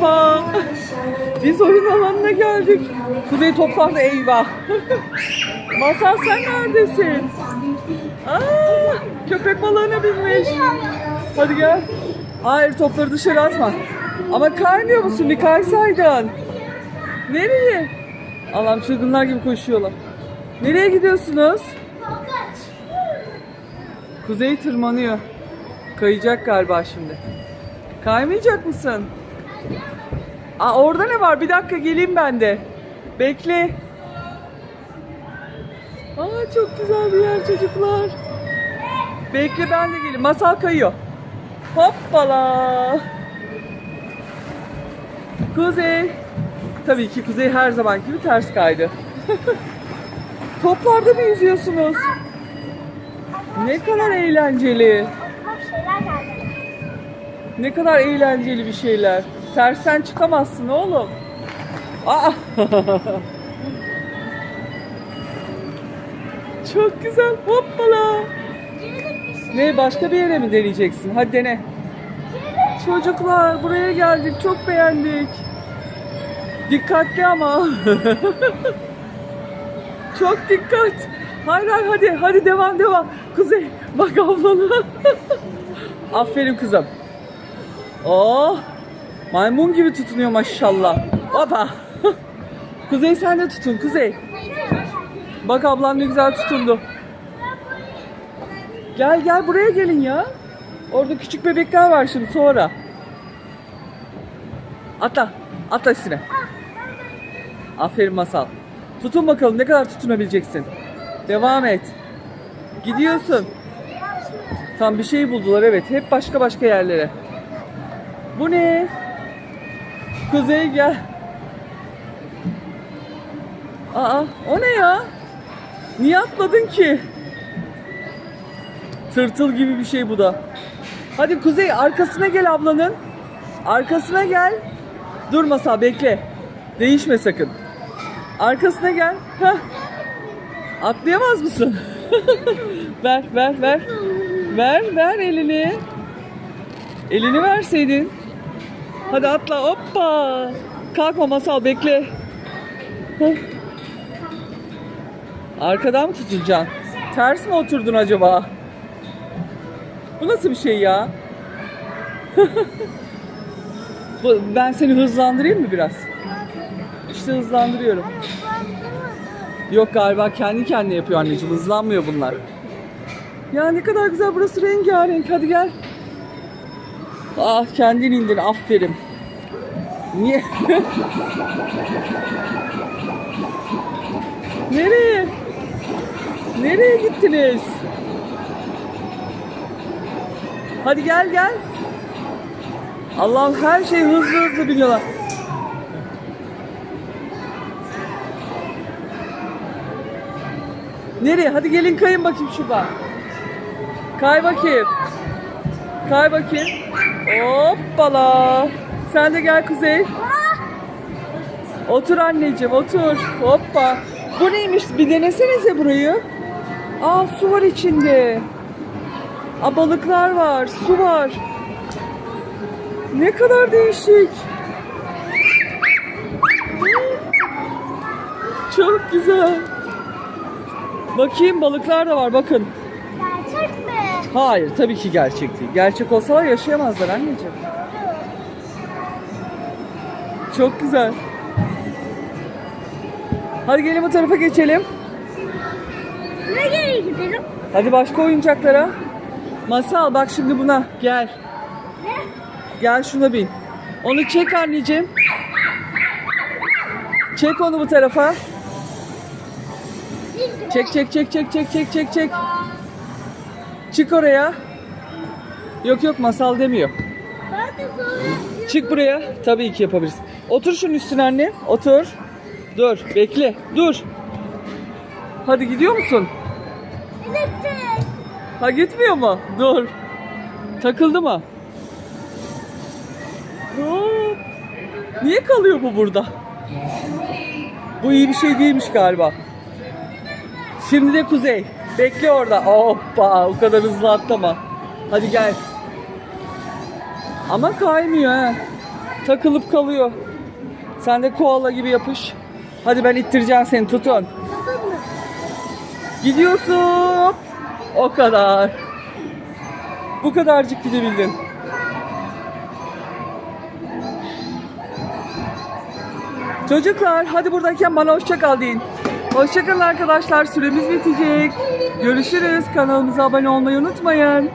Merhaba. Biz oyun alanına geldik. Kuzey toplandı eyvah. Masal sen neredesin? Aa, köpek balığına binmiş. Hadi gel. Hayır topları dışarı atma. Ama kaymıyor musun? Bir kaysaydın. Nereye? Allah'ım çılgınlar gibi koşuyorlar. Nereye gidiyorsunuz? Kuzey tırmanıyor. Kayacak galiba şimdi. Kaymayacak mısın? Aa orada ne var? Bir dakika geleyim ben de. Bekle. Aa çok güzel bir yer çocuklar. Bekle ben de geleyim. Masal kayıyor. Hoppala. Kuzey. Tabii ki Kuzey her zaman gibi ters kaydı. Toplarda mı yüzüyorsunuz? Ne kadar eğlenceli. Ne kadar eğlenceli bir şeyler. Tersten çıkamazsın oğlum. Aa! Çok güzel. Hoppala. Ne başka bir yere mi deneyeceksin? Hadi dene. Çocuklar buraya geldik. Çok beğendik. Dikkatli ama. Çok dikkat. Hayır hayır hadi hadi devam devam. Kuzey bak ablana. Aferin kızım. Oh! Maymun gibi tutunuyor maşallah. Hoppa. Kuzey sen de tutun Kuzey. Bak ablam ne güzel tutundu. Gel gel buraya gelin ya. Orada küçük bebekler var şimdi sonra. Atla. Atla üstüne. Aferin masal. Tutun bakalım ne kadar tutunabileceksin. Devam et. Gidiyorsun. Tam bir şey buldular evet. Hep başka başka yerlere. Bu ne? Kuzey gel. Aa o ne ya? Niye atladın ki? Tırtıl gibi bir şey bu da. Hadi Kuzey arkasına gel ablanın. Arkasına gel. Durmasa bekle. Değişme sakın. Arkasına gel. Heh. Atlayamaz mısın? ver ver ver. Ver ver elini. Elini verseydin. Hadi atla hoppa. Kalkma masal bekle. Heh. Arkadan mı tutunacaksın? Ters mi oturdun acaba? Bu nasıl bir şey ya? Ben seni hızlandırayım mı biraz? İşte hızlandırıyorum. Yok galiba kendi kendine yapıyor anneciğim. Hızlanmıyor bunlar. Ya ne kadar güzel burası rengarenk. Hadi gel. Ah kendin indin. Aferin. Niye? Nereye? Nereye gittiniz? Hadi gel gel. Allah'ım her şey hızlı hızlı biniyorlar. Nereye? Hadi gelin kayın bakayım şuradan. Kay bakayım. Kay bakayım. Hoppala. Sen de gel Kuzey. Otur anneciğim otur. Hoppa. Bu neymiş? Bir denesenize burayı. Aa su var içinde. Aa balıklar var. Su var. Ne kadar değişik. Çok güzel. Bakayım balıklar da var bakın. Hayır tabii ki gerçek değil. Gerçek olsalar yaşayamazlar anneciğim. Çok güzel. Hadi gelin bu tarafa geçelim. Nereye gidelim? Hadi başka oyuncaklara. Masal bak şimdi buna gel. Ne? Gel şuna bin. Onu çek anneciğim. Çek onu bu tarafa. Çek çek çek çek çek çek çek çek. Çık oraya. Yok yok masal demiyor. Çık buraya. Tabii ki yapabilirsin. Otur şunun üstüne anne. Otur. Dur. Bekle. Dur. Hadi gidiyor musun? elektrik. Ha gitmiyor mu? Dur. Takıldı mı? Hop. Niye kalıyor bu burada? Bu iyi bir şey değilmiş galiba. Şimdi de kuzey. Bekle orada. Hoppa. O kadar hızlı atlama. Hadi gel. Ama kaymıyor ha. Takılıp kalıyor. Sen de koala gibi yapış. Hadi ben ittireceğim seni tutun. Gidiyorsun. O kadar. Bu kadarcık gidebildin. Çocuklar hadi buradayken bana hoşça kal deyin. Hoşça kalın arkadaşlar. Süremiz bitecek. Görüşürüz. Kanalımıza abone olmayı unutmayın.